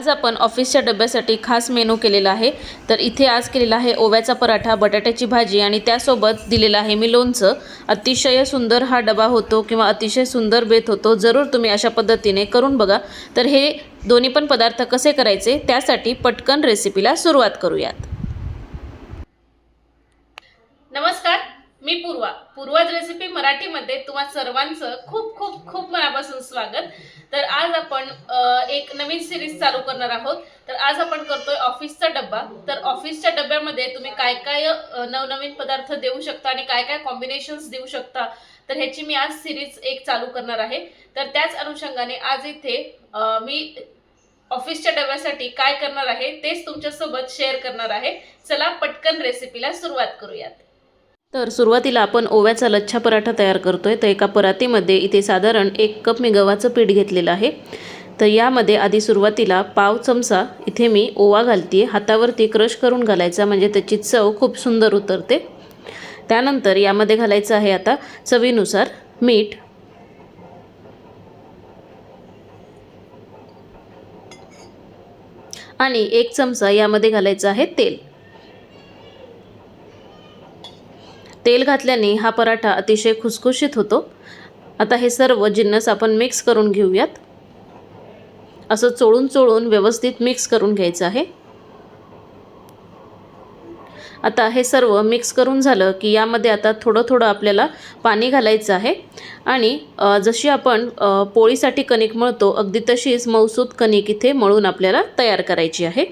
आज आपण ऑफिसच्या डब्यासाठी खास मेनू केलेला आहे. तर इथे आज केलेला आहे ओव्याचा पराठा बटाट्याची भाजी आणि त्यासोबत दिलेलं आहे मी लोणचं. अतिशय सुंदर हा डबा होतो किंवा अतिशय सुंदर बेत होतो जरूर तुम्ही अशा पद्धतीने करून बघा. तर हे दोन्ही पण पदार्थ कसे करायचे त्यासाठी पटकन रेसिपीला सुरुवात करूयात. नमस्कार. मी पूर्वा. पूर्वाज रेसिपी मराठीमध्ये तुम्हा सर्वांचं खूप खूप खूप मनापासून स्वागत. तर आज आपण एक नवीन सिरीज चालू करणार आहोत. तर आज आपण करतोय ऑफिसचा डब्बा. तर ऑफिसच्या डब्यामध्ये तुम्ही काय काय नवनवीन पदार्थ देऊ शकता आणि काय काय कॉम्बिनेशन्स देऊ शकता? तर ह्याची मी आज सिरीज एक चालू करणार आहे. तर त्याच अनुषंगाने आज इथे मी ऑफिसच्या डब्यासाठी काय करणार आहे तेच तुमच्यासोबत शेअर करणार आहे. चला पटकन रेसिपीला सुरुवात करूयात. तर सुरुवातीला आपण ओव्याचा लच्छा पराठा तयार करतो आहे तर एका परातीमध्ये इथे साधारण एक कप मी गव्हाचं पीठ घेतलेलं आहे. तर यामध्ये आधी सुरुवातीला पाव चमचा इथे मी ओवा घालते हातावरती क्रश करून घालायचा म्हणजे त्याची चव खूप सुंदर उतरते. त्यानंतर यामध्ये घालायचं आहे आता चवीनुसार मीठ. आणि एक चमचा यामध्ये घालायचं आहे तेल. तेल घातल्याने हा पराठा अतिशय खुसखुशीत होतो. आता हे सर्व जिन्नस आपण मिक्स करून घेऊयात. असं चोळून चोळून व्यवस्थित मिक्स करून घ्यायचं आहे. आता हे सर्व मिक्स करून झालं की यामध्ये आता थोडं थोडं आपल्याला पाणी घालायचं आहे. आणि जशी आपण पोळीसाठी कणिक मळतो अगदी तशीच मौसूद कणिक इथे मळून आपल्याला तयार करायची आहे.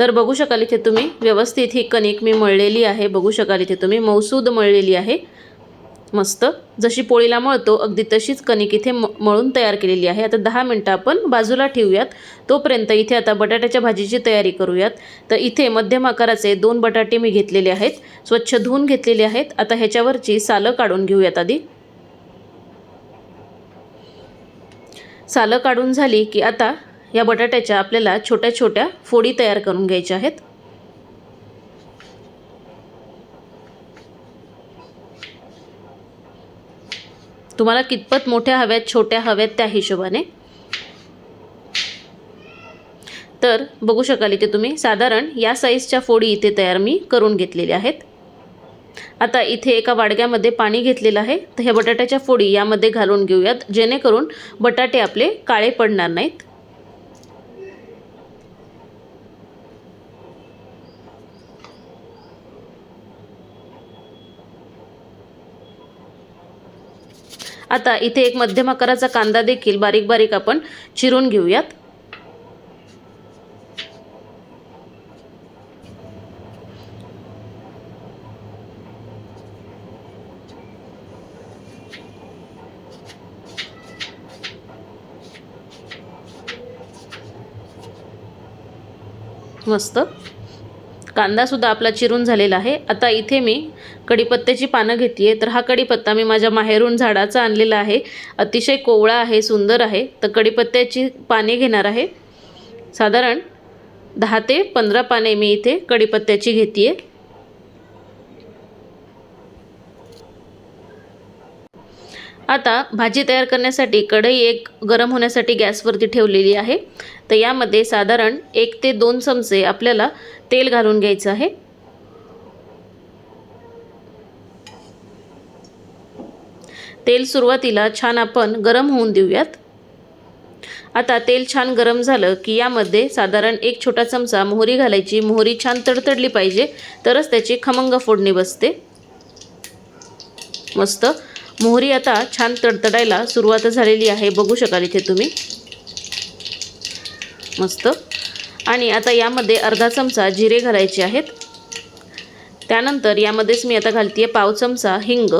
तर बघू शकाल इथे तुम्ही. व्यवस्थित ही कणिक मी मळलेली आहे. बघू शकाल इथे तुम्ही. मौसूद मळलेली आहे. मस्त. जशी पोळीला मळतो अगदी तशीच कणिक इथे म मळून तयार केलेली आहे. आता दहा मिनटं आपण बाजूला ठेवूयात. तोपर्यंत इथे आता बटाट्याच्या भाजीची तयारी करूयात. तर इथे मध्यम आकाराचे दोन बटाटे मी घेतलेले आहेत. स्वच्छ धुवून घेतलेले आहेत. आता ह्याच्यावरची सालं काढून घेऊयात आधी. सालं काढून झाली की आता या बटाट्याच्या आपल्याला छोट्या छोट्या फोडी तयार करून घ्यायच्या आहेत. तुम्हाला कितपत मोठ्या हव्यात छोट्या हव्यात त्या हिशोबाने. तर बघू शकाल इथे तुम्ही साधारण या साईजच्या फोडी इथे तयार मी करून घेतलेल्या आहेत. आता इथे एका वाडग्यामध्ये पाणी घेतलेलं आहे. तर ह्या बटाट्याच्या फोडी यामध्ये घालून घेऊयात जेणेकरून बटाटे आपले काळे पडणार नाहीत. आता इथे एक मध्यम आकाराचा कांदा देखील बारीक बारीक आपण चिरून घेऊयात. मस्त. कांदासुद्धा आपला चिरून झालेला आहे. आता इथे मी कढीपत्त्याची पानं घेते आहे तर हा कढीपत्ता मी माझ्या माहेरून झाडाचा आणलेला आहे. अतिशय कोवळा आहे सुंदर आहे. तर कढीपत्त्याची पाने घेणार आहे. साधारण दहा ते पंधरा पाने मी इथे कढीपत्त्याची घेते आहे आता भाजी तयार करण्यासाठी कढई एक गरम होण्यासाठी गॅसवरती ठेवलेली आहे. तर यामध्ये साधारण एक ते दोन चमचे आपल्याला तेल घालून घ्यायचं आहे. तेल सुरुवातीला छान आपण गरम होऊन देऊयात. आता तेल छान गरम झालं की यामध्ये साधारण एक छोटा चमचा मोहरी घालायची. मोहरी छान तडतडली पाहिजे तरच त्याची खमंग फोडणी बसते. मस्त. मोहरी आता छान तडतडायला सुरुवात झालेली आहे. बघू शकाल इथे तुम्ही. मस्त. आणि आता यामध्ये अर्धा चमचा जिरे घालायचे आहेत. त्यानंतर यामध्येच मी आता घालते आहे पाव चमचा हिंग.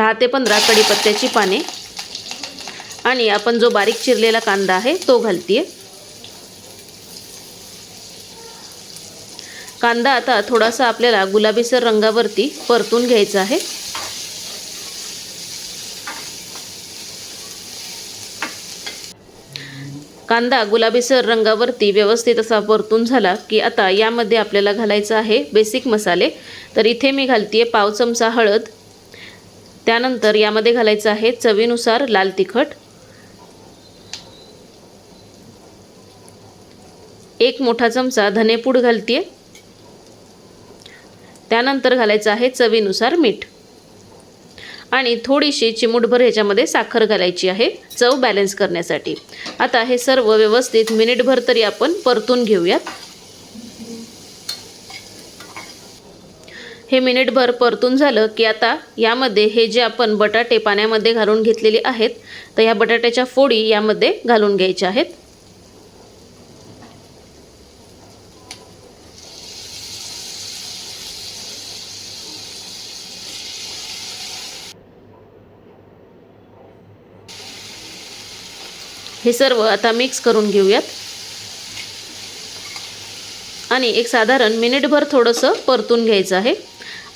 दहा ते पंधरा कढीपत्त्याची पाने. आणि आपण जो बारीक चिरलेला कांदा आहे तो घालते कांदा आता थोडासा आपल्याला गुलाबीसर रंगावरती परतून घ्यायचा आहे. कांदा गुलाबीसर रंगावरती व्यवस्थित असा परतून झाला की आता यामध्ये आपल्याला घालायचं आहे बेसिक मसाले. तर इथे मी घालते पाव चमचा हळद. त्यानंतर यामध्ये घालायचं आहे चवीनुसार लाल तिखट. एक मोठा चमचा धनेपूड घालते त्यानंतर घालायचं आहे चवीनुसार मीठ. आणि थोडीशी चिमूटभर ह्याच्यामध्ये साखर घालायची आहे चव बॅलन्स करण्यासाठी. आता हे सर्व व्यवस्थित मिनिटभर तरी आपण परतून घेऊयात. हे मिनिटभर परतून झालं की आता यामध्ये हे जे आपण बटाटे पाण्यामध्ये घालून घेतलेले आहेत तर ह्या बटाट्याच्या फोडी यामध्ये घालून घ्यायच्या आहेत. हे सर्व आता मिक्स करून घेऊयात. आणि एक साधारण मिनिटभर थोडंसं परतून घ्यायचं आहे.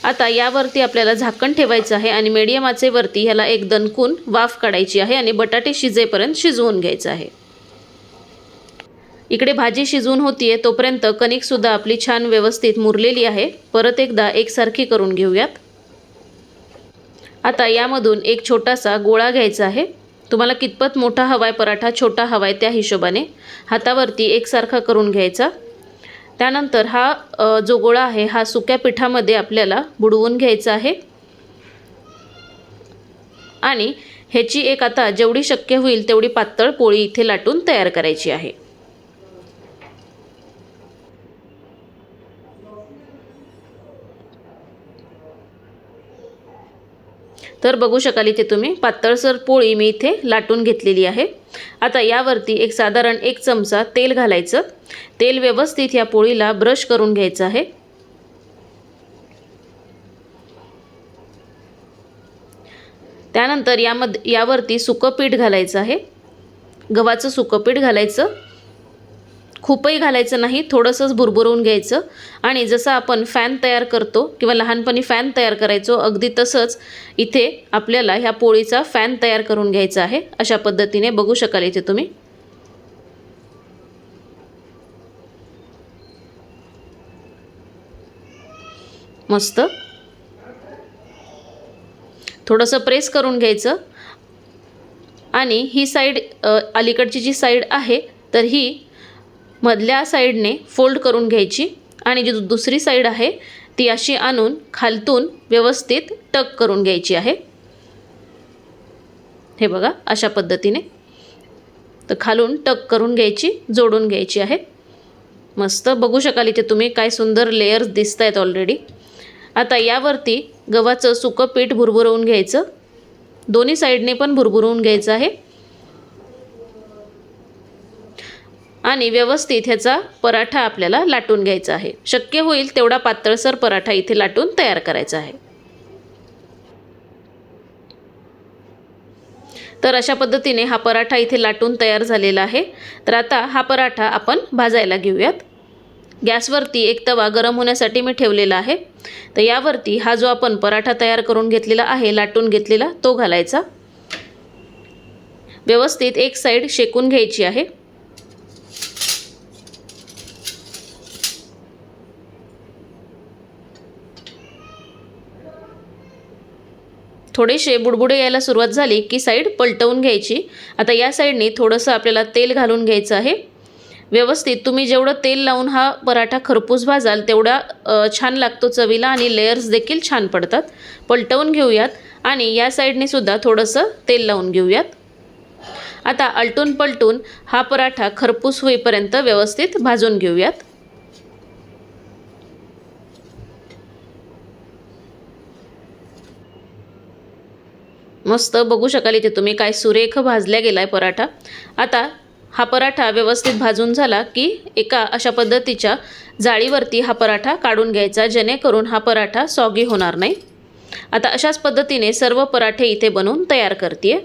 आता यावरती आपल्याला झाकण ठेवायचं आहे आणि मीडियम आचेवरती ह्याला एक दणकून वाफ काढायची आहे आणि बटाटे शिजेपर्यंत शिजवून घ्यायचं आहे. इकडे भाजी शिजवून होतीये तोपर्यंत कणिकसुद्धा आपली छान व्यवस्थित मुरलेली आहे. परत एकदा एकसारखी करून घेऊयात. आता यामधून एक छोटासा गोळा घ्यायचा आहे. तुम्हाला कितपत मोठा हवाय पराठा छोटा हवाय त्या हिशोबाने हातावरती एकसारखा करून घ्यायचा. त्यानंतर हा जो गोळा आहे हा सुक्या पिठामध्ये आपल्याला बुडवून घ्यायचा आहे. आणि ह्याची एक आता जेवढी शक्य होईल तेवढी पातळ पोळी इथे लाटून तयार करायची आहे. तर बघू शकाल इथे तुम्ही पातळसर पोळी मी इथे लाटून घेतलेली आहे. आता यावरती एक साधारण एक चमचा तेल घालायचं. तेल व्यवस्थित या पोळीला ब्रश करून घ्यायचं आहे. त्यानंतर यामध्ये यावरती सुकं पीठ घालायचं आहे. गव्हाचं सुकं पीठ घालायचं. खूपही घालायचं नाही थोडंसंच भुरभुरवून घ्यायचं. आणि जसं आपण फॅन तयार करतो किंवा लहानपणी फॅन तयार करायचो अगदी तसंच इथे आपल्याला ह्या पोळीचा फॅन तयार करून घ्यायचा आहे. अशा पद्धतीने बघू शकाल इथे तुम्ही. मस्त. थोडंसं प्रेस करून घ्यायचं. आणि ही साईड अलीकडची जी साईड आहे तर ही मधल्या साईडने फोल्ड करून घ्यायची आणि जी दुसरी साईड आहे ती अशी आणून खालतून व्यवस्थित टक करून घ्यायची आहे. हे बघा अशा पद्धतीने. तर खालून टक करून घ्यायची जोडून घ्यायची आहे. मस्त बघू शकाल इथे तुम्ही काय सुंदर लेयर्स दिसत आहेत ऑलरेडी आता यावरती गव्हाचं सुकं पीठ भुरभुरवून घ्यायचं. दोन्ही साईडने पण भुरभुरवून घ्यायचं आहे. आणि व्यवस्थित ह्याचा पराठा आपल्याला लाटून घ्यायचा आहे. शक्य होईल तेवढा पातळसर पराठा इथे लाटून तयार करायचा आहे. तर अशा पद्धतीने हा पराठा इथे लाटून तयार झालेला आहे. तर आता हा पराठा आपण भाजायला घेऊयात. गॅसवरती एक तवा गरम होण्यासाठी मी ठेवलेला आहे. तर यावरती हा जो आपण पराठा तयार करून घेतलेला आहे लाटून घेतलेला तो घालायचा. व्यवस्थित एक साईड शेकून घ्यायची आहे. थोडेसे बुडबुडे यायला सुरुवात झाली की साईड पलटवून घ्यायची. आता या साईडने थोडंसं आपल्याला तेल घालून घ्यायचं आहे. व्यवस्थित तुम्ही जेवढं तेल लावून हा पराठा खरपूस भाजाल तेवढा छान लागतो चवीला आणि लेयर्स देखील छान पडतात. पलटवून घेऊयात आणि या साईडने सुद्धा थोडंसं तेल लावून घेऊयात. आता आलटून पलटून हा पराठा खरपूस होईपर्यंत व्यवस्थित भाजून घेऊयात. मस्त बघू शकाल इथे तुम्ही काय सुरेख भाजल्या गेला आहे पराठा. आता हा पराठा व्यवस्थित भाजून झाला की एका अशा पद्धतीच्या जाळीवरती हा पराठा काढून घ्यायचा जेणेकरून हा पराठा सॉगी होणार नाही. आता अशाच पद्धतीने सर्व पराठे इथे बनवून तयार करते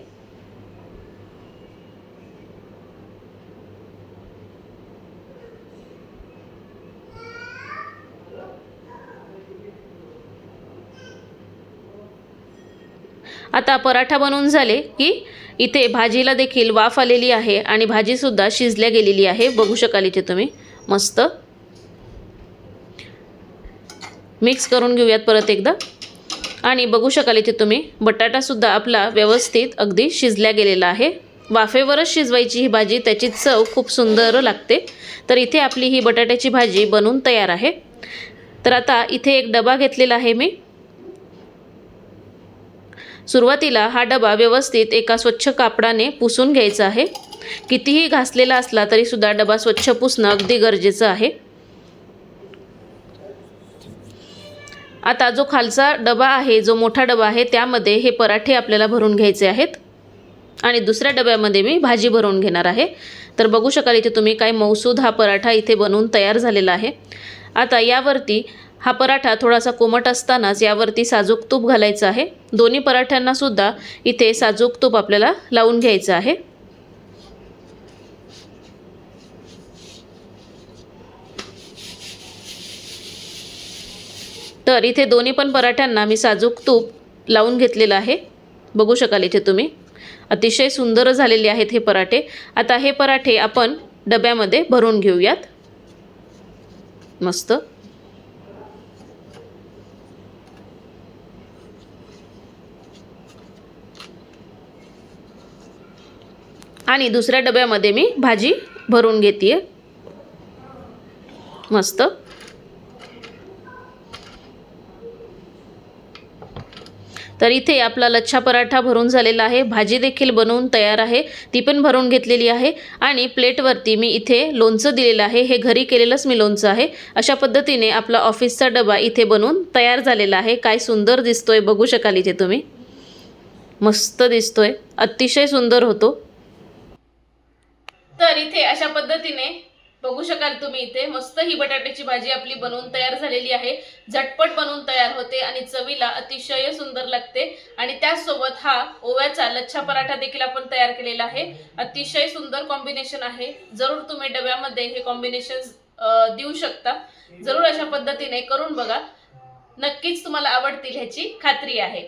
आता पराठा बनवून झाले की इथे भाजीला देखील वाफ आलेली आहे आणि भाजीसुद्धा शिजल्या गेलेली आहे. बघू शकाल इथे तुम्ही. मस्त. मिक्स करून घेऊयात परत एकदा. आणि बघू शकाल इथे तुम्ही बटाटासुद्धा आपला व्यवस्थित अगदी शिजल्या गेलेला आहे. वाफेवरच शिजवायची ही भाजी त्याची चव खूप सुंदर लागते. तर इथे आपली ही बटाट्याची भाजी बनून तयार आहे. तर आता इथे एक डबा घेतलेला आहे मी. सुरुवातीला हा डबा व्यवस्थित एका स्वच्छ कापडाने पुसून घ्यायचा आहे. कितीही घासलेला असला तरीसुद्धा डबा स्वच्छ पुसणं अगदी गरजेचं आहे. आता जो खालचा डबा आहे जो मोठा डबा आहे त्यामध्ये हे पराठे आपल्याला भरून घ्यायचे आहेत. आणि दुसऱ्या डब्यामध्ये मी भाजी भरून घेणार आहे. तर बघू शकाल इथे तुम्ही काय मौसूद हा पराठा इथे बनवून तयार झालेला आहे. आता यावरती हा पराठा थोडासा कोमट असतानाच यावरती साजूक तूप घालायचं आहे. दोन्ही पराठ्यांना सुद्धा इथे साजूक तूप आपल्याला लावून घ्यायचं आहे. तर इथे दोन्ही पण पराठ्यांना मी साजूक तूप लावून घेतलेलं आहे. बघू शकाल इथे तुम्ही. अतिशय सुंदर झालेले आहेत हे पराठे. आता हे पराठे आपण डब्यामध्ये भरून घेऊयात. मस्त. आणि दुसऱ्या डब्यामध्ये मी भाजी भरून घेते आहे मस्त. तर इथे आपला लच्छा पराठा भरून झालेला आहे. भाजी देखील बनवून तयार आहे. ती पण भरून घेतलेली आहे. आणि प्लेटवरती मी इथे लोणचं दिलेलं आहे. हे घरी केलेलंच मी लोणचं आहे. अशा पद्धतीने आपला ऑफिसचा डबा इथे बनवून तयार झालेला आहे. काय सुंदर दिसतोय बघू शकाल इथे तुम्ही. मस्त दिसतोय. अतिशय सुंदर होतो. इथे अशा पद्धतीने बघू शकाल तुम्ही इथे. मस्त ही बटाट्याची भाजी आपली बनवून तयार झालेली आहे. झटपट बनवून तयार होते आणि चवीला अतिशय सुंदर लागते. आणि त्याचसोबत हा ओव्याचा लच्छा पराठा देखील आपण तयार केलेला आहे. अतिशय सुंदर कॉम्बिनेशन आहे. जरूर तुम्ही डब्यामध्ये हे कॉम्बिनेशन देऊ शकता. जरूर अशा पद्धतीने करून बघा. नक्कीच तुम्हाला आवडतील ह्याची खात्री आहे.